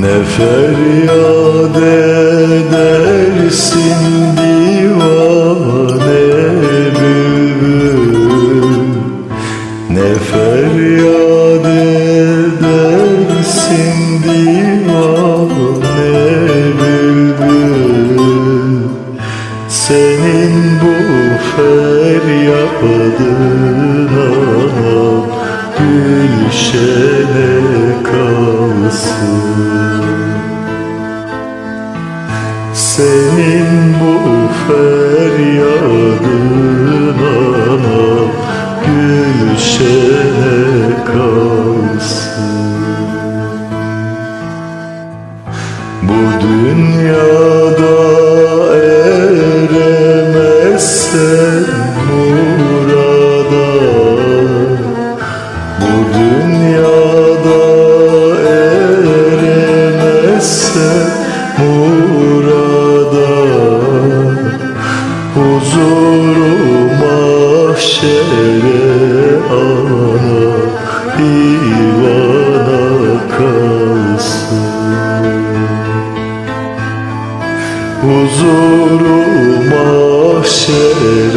Ne feryat edersin diye feryadına gülşene kalsın. Bu dünyada eremezsen murada Bu Huzuru mahşere ana divana kalsın. Huzuru mahşere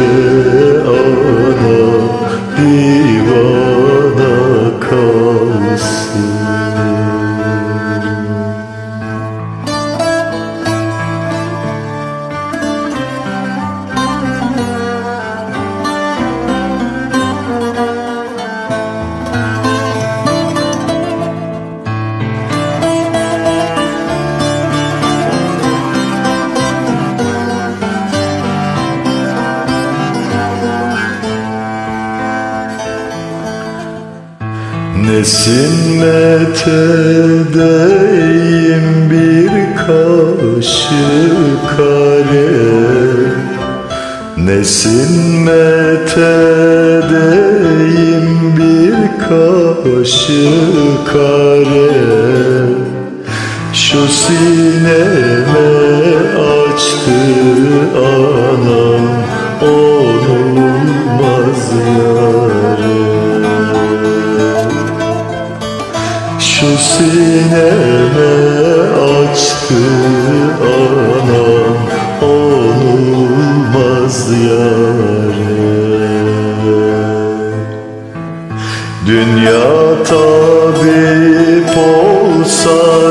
Nesin edeyim bir kaşık kare? Nesin edeyim bir kaşık kare? Şu sineme açtı anam şu sineme açtı anam olmaz yâre. Dünya tabip olsa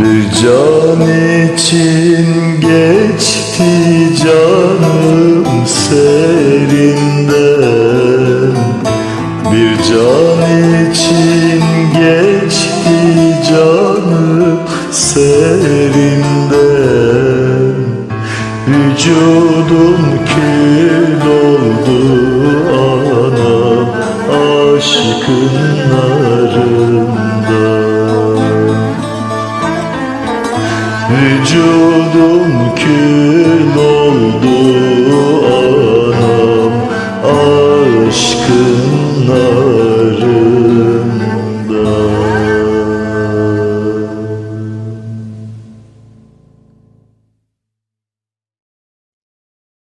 Bir can için geçti canım serinden. Bir can için geçti canım serinden. Vücudum kül oldu anam aşkın Vücudum kül oldu anam aşkınla